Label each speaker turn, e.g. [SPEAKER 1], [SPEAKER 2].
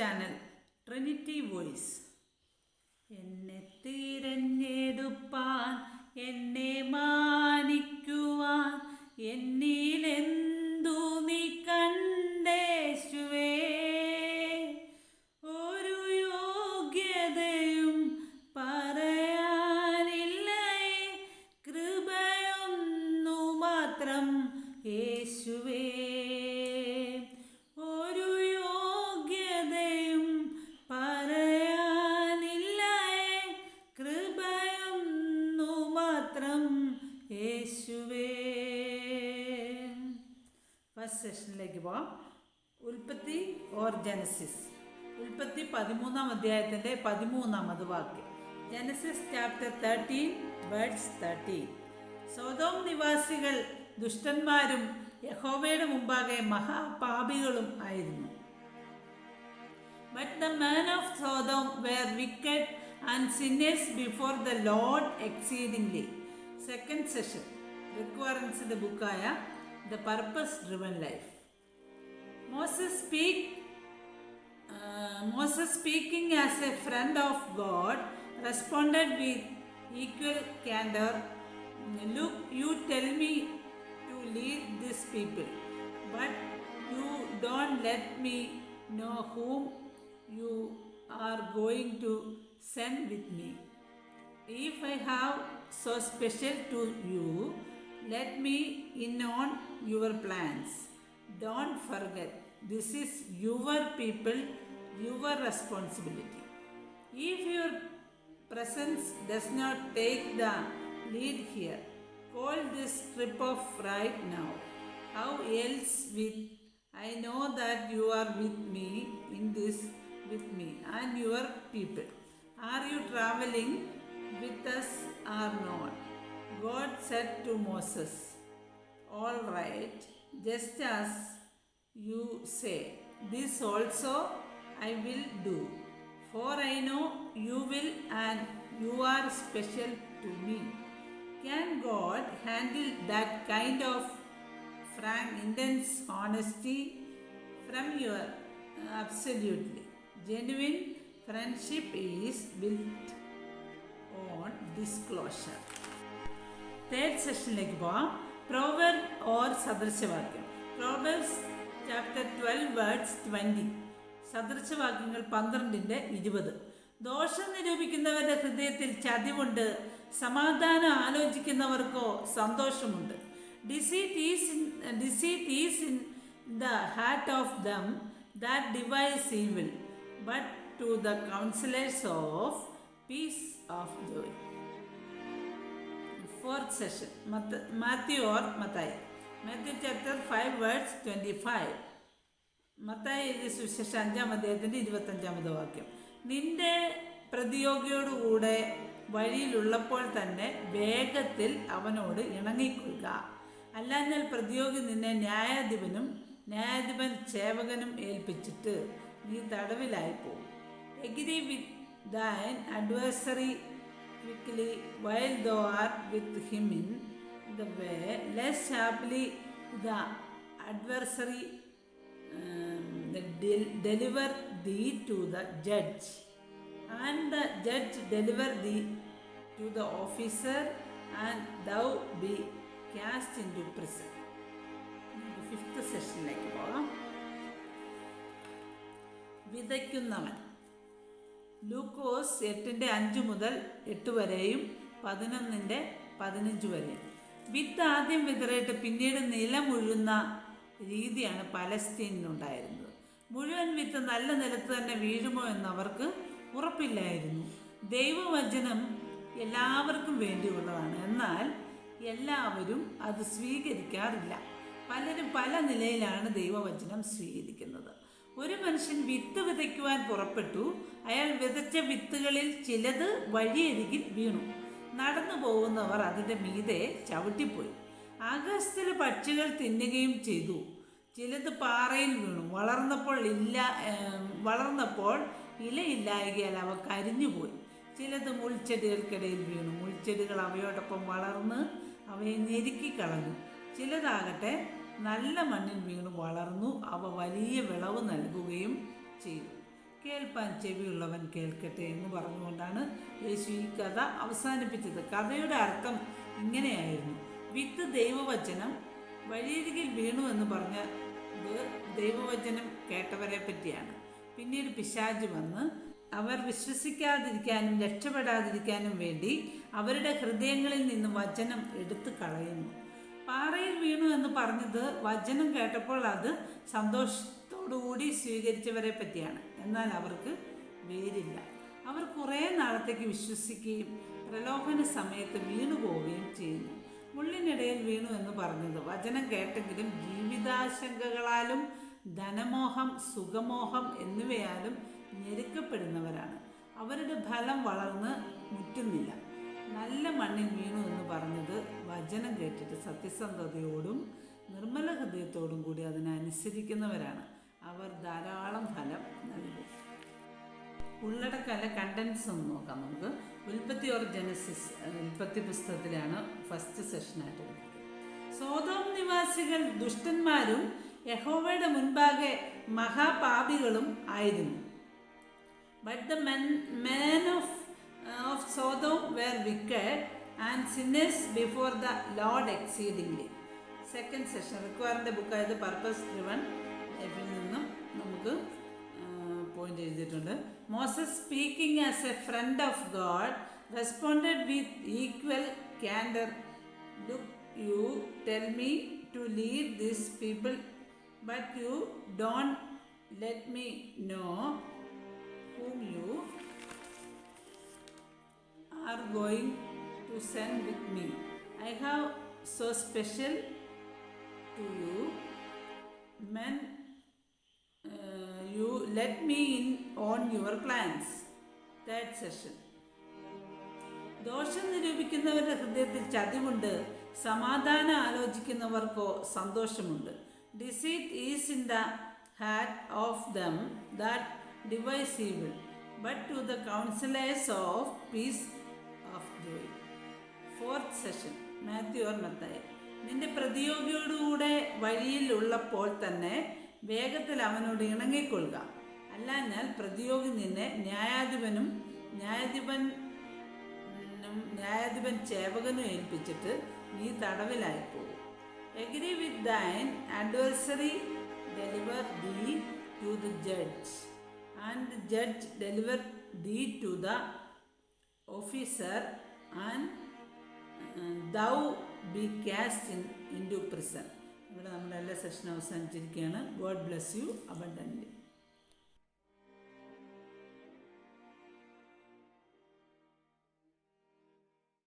[SPEAKER 1] Channel Trinity voice സെഷനിലേക്ക് പോവാം. ഉൽപ്പത്തി ഓർ ജനസിസ് ഉൽപ്പത്തി പതിമൂന്നാം അധ്യായത്തിന്റെ പതിമൂന്നാമത് വാക്യം. Genesis chapter thirteen words thirteen സ്വതോം നിവാസികൾ ദുഷ്ടന്മാരും യഹോവയുടെ മുമ്പാകെ മഹാപാപികളും ആയിരുന്നു. But the men of Sodom were wicked and sinners before the Lord exceedingly. Second session റിക്വയറൻസിന്റെ ബുക്കായ the purpose driven life. Moses speak uh, Moses speaking as a friend of God responded with equal candor Look, you tell me to lead this people, but you don't let me know whom you are going to send with me. If I have so special to you, let me in on your plans. Don't forget, this is your people, your responsibility. If your presence does not take the lead here, call this trip off right now. How else with I know that you are with me in this with me and your people. Are you traveling with us or not? God said to Moses, All right, just as you say, this also I will do. For I know you will and you are special to me. Can God handle that kind of frank, intense honesty from your absolutely genuine friendship is built on disclosure. Third സെഷനിലേക്ക് പോവാം. പ്രോവർ or സദൃശവാക്യം. Proverbs chapter twelve words twenty സദൃശവാക്യങ്ങൾ പന്ത്രണ്ടിന്റെ ഇരുപത്. ദോഷം നിരൂപിക്കുന്നവരുടെ ഹൃദയത്തിൽ ചതിവുണ്ട്. സമാധാനം ആലോചിക്കുന്നവർക്കോ സന്തോഷമുണ്ട്. Deceit is in deceit is in the heart of them that devise evil but to the counsellors of peace of joy fourth session. Matthew or Mathai. Matthew chapter five words twenty five Mathai എഴുതിയ സുശേഷം അഞ്ചാം അദ്ദേഹത്തിന്റെ ഇരുപത്തഞ്ചാമത് വാക്യം. നിന്റെ പ്രതിയോഗിയോടുകൂടെ വഴിയിലുള്ളപ്പോൾ തന്നെ വേഗത്തിൽ അവനോട് ഇണങ്ങിക്കൊള്ളുക. അല്ലാഞ്ഞാൽ പ്രതിയോഗി നിന്നെ ന്യായാധിപനും ന്യായാധിപൻ സേവകനും ഏൽപ്പിച്ചിട്ട് നീ തടവിലായി പോകും agree with thine adversary quickly while thou art with him in the way, lest haply the adversary um, the del- deliver thee to the judge, and the judge deliver thee to the officer, and thou be cast into prison. Fifth സെഷനിലേക്ക് പോകാം വിതയ്ക്കുന്നവൻ ലൂക്കോസ് എട്ടിന്റെ അഞ്ച് മുതൽ എട്ട് വരെയും പതിനൊന്നിന്റെ പതിനഞ്ച് വരെയും വിത്ത് ആദ്യം വിതറിയിട്ട് പിന്നീട് നിലമുഴുന്ന രീതിയാണ് പലസ്തീനിലുണ്ടായിരുന്നത്. മുഴുവൻ വിത്ത് നല്ല നിലത്ത് തന്നെ വീഴുമോ എന്നവർക്ക് ഉറപ്പില്ലായിരുന്നു. ദൈവവചനം എല്ലാവർക്കും വേണ്ടിയുള്ളതാണ്. എന്നാൽ എല്ലാവരും അത് സ്വീകരിക്കാറില്ല. പലരും പല നിലയിലാണ് ദൈവവചനം സ്വീകരിക്കുന്നത്. ഒരു മനുഷ്യൻ വിത്ത് വിതയ്ക്കുവാൻ പുറപ്പെട്ടു. അയാൾ വിതച്ച വിത്തുകളിൽ ചിലത് വഴിയരികിൽ വീണു. നടന്നു പോകുന്നവർ അതിന്റെ മീതെ ചവിട്ടിപ്പോയി. ആകാശത്തിലെ പക്ഷികൾ തിന്നുകയും ചെയ്തു. ചിലത് പാറയിൽ വീണു. വളർന്നപ്പോൾ ഇല്ല വളർന്നപ്പോൾ ഇലയില്ലായകയാൽ അവ കരിഞ്ഞുപോയി. ചിലത് മുൾച്ചെടികൾക്കിടയിൽ വീണു. മുൾച്ചെടികൾ അവയോടൊപ്പം വളർന്ന് അവയെ ഞെരുക്കി കളഞ്ഞു. ചിലതാകട്ടെ നല്ല മണ്ണിൽ വീണു വളർന്നു. അവ വലിയ വിളവ് നൽകുകയും ചെയ്തു. കേൾപ്പാൻ ചെവിയുള്ളവൻ കേൾക്കട്ടെ എന്ന് പറഞ്ഞുകൊണ്ടാണ് യേശു ഈ കഥ അവസാനിപ്പിച്ചത്. കഥയുടെ അർത്ഥം ഇങ്ങനെയായിരുന്നു. വിത്ത് ദൈവവചനം വഴിയരികിൽ വീണു എന്ന് പറഞ്ഞത് ദൈവവചനം കേട്ടവരെ പറ്റിയാണ്. പിന്നീട് പിശാജ് വന്ന് അവർ വിശ്വസിക്കാതിരിക്കാനും രക്ഷപ്പെടാതിരിക്കാനും വേണ്ടി അവരുടെ ഹൃദയങ്ങളിൽ നിന്ന് വചനം എടുത്തു കളയുന്നു. പാറയിൽ വീണു എന്ന് പറഞ്ഞത് വചനം കേട്ടപ്പോൾ അത് സന്തോഷത്തോടുകൂടി സ്വീകരിച്ചവരെ പറ്റിയാണ്. എന്നാൽ അവർക്ക് വേരില്ല. അവർ കുറേ നാളത്തേക്ക് വിശ്വസിക്കുകയും പ്രലോഭന സമയത്ത് വീണു പോവുകയും ചെയ്യുന്നു. മുള്ളിനിടയിൽ വീണു എന്ന് പറഞ്ഞത് വചനം കേട്ടെങ്കിലും ജീവിതാശങ്കകളാലും ധനമോഹം സുഖമോഹം എന്നിവയാലും ഞെരുക്കപ്പെടുന്നവരാണ്. അവരുടെ ഫലം വളർന്ന് മുറ്റുന്നില്ല. നല്ല മണ്ണിൽ വീണു എന്ന് പറഞ്ഞത് വചനം കേട്ടിട്ട് സത്യസന്ധതയോടും നിർമ്മല ഹൃദയത്തോടും കൂടി അതിനനുസരിക്കുന്നവരാണ് അവർ ധാരാളം ഫലം നൽകും. ഉള്ളടക്കമല്ല കണ്ടൻസ് ഒന്ന് നോക്കാം നമുക്ക്. ഉൽപ്പത്തി ഓർ ജനസിസ് ഉൽപ്പത്തി പുസ്തകത്തിലാണ് ഫസ്റ്റ് സെഷനായിട്ട് വരുന്നത് സോതോം നിവാസികൾ ദുഷ്ടന്മാരും യഹോവയുടെ മുൻപാകെ മഹാപാപികളും ആയിരുന്നു. But the men man uh, of Sodom were wicked and sinners before the Lord exceedingly. Second session റിക്വയറിന്റെ ബുക്കായത് പർപ്പസ് ഡ്രിവൺ ലൈഫിൽ നിന്നും നമുക്ക് പോയിന്റ് എഴുതിയിട്ടുണ്ട്. Moses speaking as a friend of God responded with equal candour look you tell me to lead this people but you don't let me know whom you are going to send with me. I have so special to you, men. Uh, you let me in on your plans. Third session. ദോഷം നിരൂപിക്കുന്നവരുടെ ഹൃദയത്തിൽ ചതിവുണ്ട് സമാധാനം ആലോചിക്കുന്നവർക്കോ സന്തോഷമുണ്ട് deceit is in the heart of them that devise evil but to the counsellors of peace fourth session Matthew or Mathai നിന്റെ പ്രതിയോഗിയോടുകൂടെ വഴിയിൽ ഉള്ളപ്പോൾ തന്നെ വേഗത്തിൽ അവനോട് ഇണങ്ങിക്കൊള്ളുക. അല്ലാഞ്ഞാൽ പ്രതിയോഗി നിന്നെ ന്യായാധിപനും ന്യായാധിപൻ ന്യായാധിപൻ ചേവകനും ഏൽപ്പിച്ചിട്ട് നീ തടവിലായി പോകും agree with thine adversary deliver thee to the judge and judge deliver thee to the officer officer and be cast in in into prison ഇവിടെ നമ്മുടെ എല്ലാ session അവസാനിച്ചിരിക്കുകയാണ്. God bless you abundant